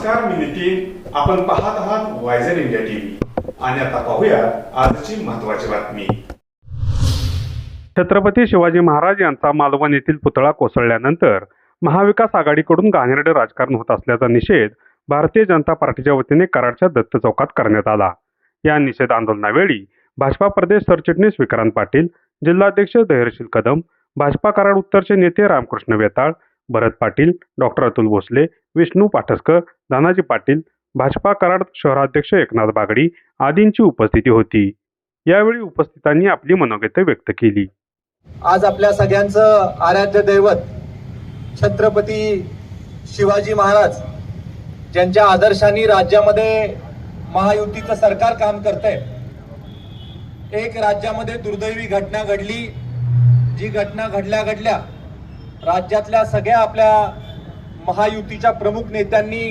नमस्कार मी नितीन. आपण पाहत आहात वायझर इंडिया टीव्ही आणि आता पाहूया आजची महत्वाची बातमी. छत्रपती शिवाजी महाराज यांचा मालवण येथील पुतळा कोसळल्यानंतर महाविकास आघाडीकडून घाणेरडे राजकारण होत असल्याचा निषेध भारतीय जनता पार्टीच्या वतीने कराडच्या दत्त चौकात करण्यात आला. या निषेध आंदोलनावेळी भाजपा प्रदेश सरचिटणीस विक्रांत पाटील जिल्हाध्यक्ष धैर्यशील कदम भाजपा कराड उत्तरचे नेते रामकृष्ण वेताळ भरत पाटील डॉक्टर अतुल भोसले विष्णू पाठसकर दानाजी पाटील भाजपा कराड शहराध्यक्ष एकनाथ बागडी आदींची उपस्थिती होती. यावेळी उपस्थितांनी आपली मनोगत व्यक्त केली. आज आपल्या सगळ्यांचं आराध्य दैवत छत्रपती शिवाजी महाराज ज्यांच्या आदर्शाने राज्यामध्ये महायुतीचं सरकार काम करतंय एक राज्यामध्ये दुर्दैवी घटना घडली जी घटना घडल्या घडल्या राज्यातल्या सगळ्या आपल्या महायुतीच्या प्रमुख नेत्यांनी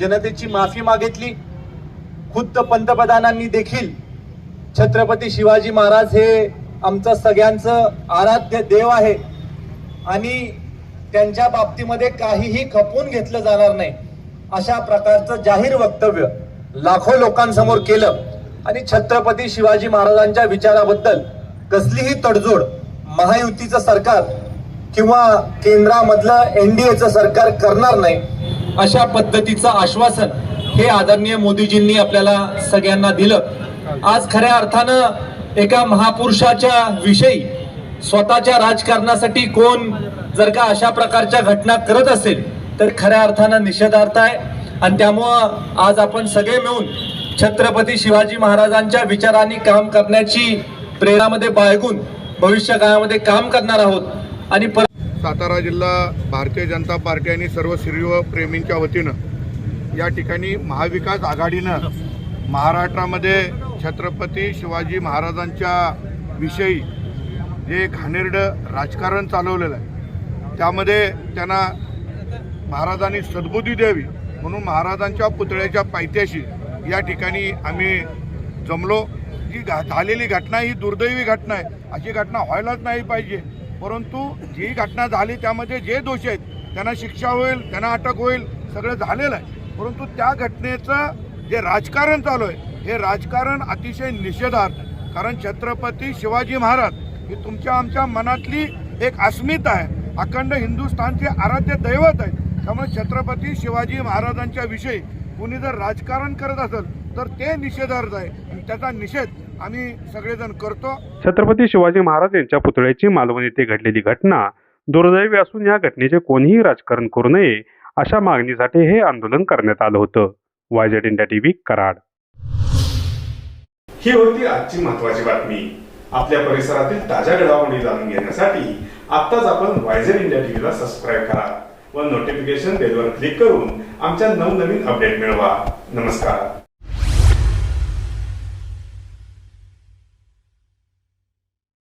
जनतेची माफी मागितली. खुद्द पंतप्रधानांनी देखील छत्रपती शिवाजी महाराज हे आमचं सगळ्यांचं आराध्य देव आहे. आणि त्यांच्या बाबतीमध्ये काहीही खपवून घेतलं जाणार नाही अशा प्रकारचं जाहीर वक्तव्य लाखो लोकांसमोर केलं. आणि छत्रपती शिवाजी महाराजांच्या विचाराबद्दल कसलीही तडजोड महायुतीचं सरकार किंवा केंद्रामधलं एनडीएचं सरकार करणार नाही अशा पद्धतीचं आश्वासन हे आदरणीय मोदीजींनी आपल्याला सगळ्यांना दिलं. आज खऱ्या अर्थानं एका महापुरुषाच्या विषयी स्वतःच्या राजकारणासाठी कोण जर का अशा प्रकारच्या घटना करत असेल तर खऱ्या अर्थानं निषेधार्थ आहे. आणि त्यामुळं आज आपण सगळे मिळून छत्रपती शिवाजी महाराजांच्या विचारांनी काम करण्याची प्रेरणामध्ये बाळगून भविष्य काळामध्ये काम करणार आहोत. आणि पर सातारा जिल्हा भारतीय जनता पार्टी आणि सर्व श्रीव प्रेमींच्या वतीनं या ठिकाणी महाविकास आघाडीनं महाराष्ट्रामध्ये छत्रपती शिवाजी महाराजांच्या विषयी जे घाणेरडं राजकारण चालवलेलं आहे त्यामध्ये त्यांना महाराजांनी सद्बुद्धी द्यावी म्हणून महाराजांच्या पुतळ्याच्या पायथ्याशी या ठिकाणी आम्ही जमलो. जी घा झालेली घटना ही दुर्दैवी घटना आहे. अशी घटना व्हायलाच नाही पाहिजे. परंतु जी घटना झाली त्यामध्ये जे दोष आहेत त्यांना शिक्षा होईल त्यांना अटक होईल सगळं झालेलं आहे. परंतु त्या घटनेचं जे राजकारण चालू आहे हे राजकारण अतिशय निषेधार्थ कारण छत्रपती शिवाजी महाराज ही तुमच्या आमच्या मनातली एक अस्मिता आहे. अखंड हिंदुस्थानचे आराध्य दैवत आहे. त्यामुळे छत्रपती शिवाजी महाराजांच्या विषयी कुणी जर राजकारण करत असेल तर ते निषेधार्थ आहे. त्याचा निषेध आम्ही सगळेजण करतो. छत्रपती शिवाजी महाराज यांच्या पुतळ्याची मालवण येथे घडलेली घटना दुर्दैवी असून या घटनेचे कोणीही राजकारण करू नये अशा मागणीसाठी हे आंदोलन करण्यात आलं होतं. YZ India TV Karad. ही होती आजची महत्वाची बातमी. आपल्या परिसरातील ताज्या घडामोडी जाणून घेण्यासाठी आत्ताच आपण वायझर इंडिया टीव्हीला सबस्क्राईब करा व नोटिफिकेशन बेलवर क्लिक करून आमच्या नवनवीन अपडेट मिळवा. नमस्कार.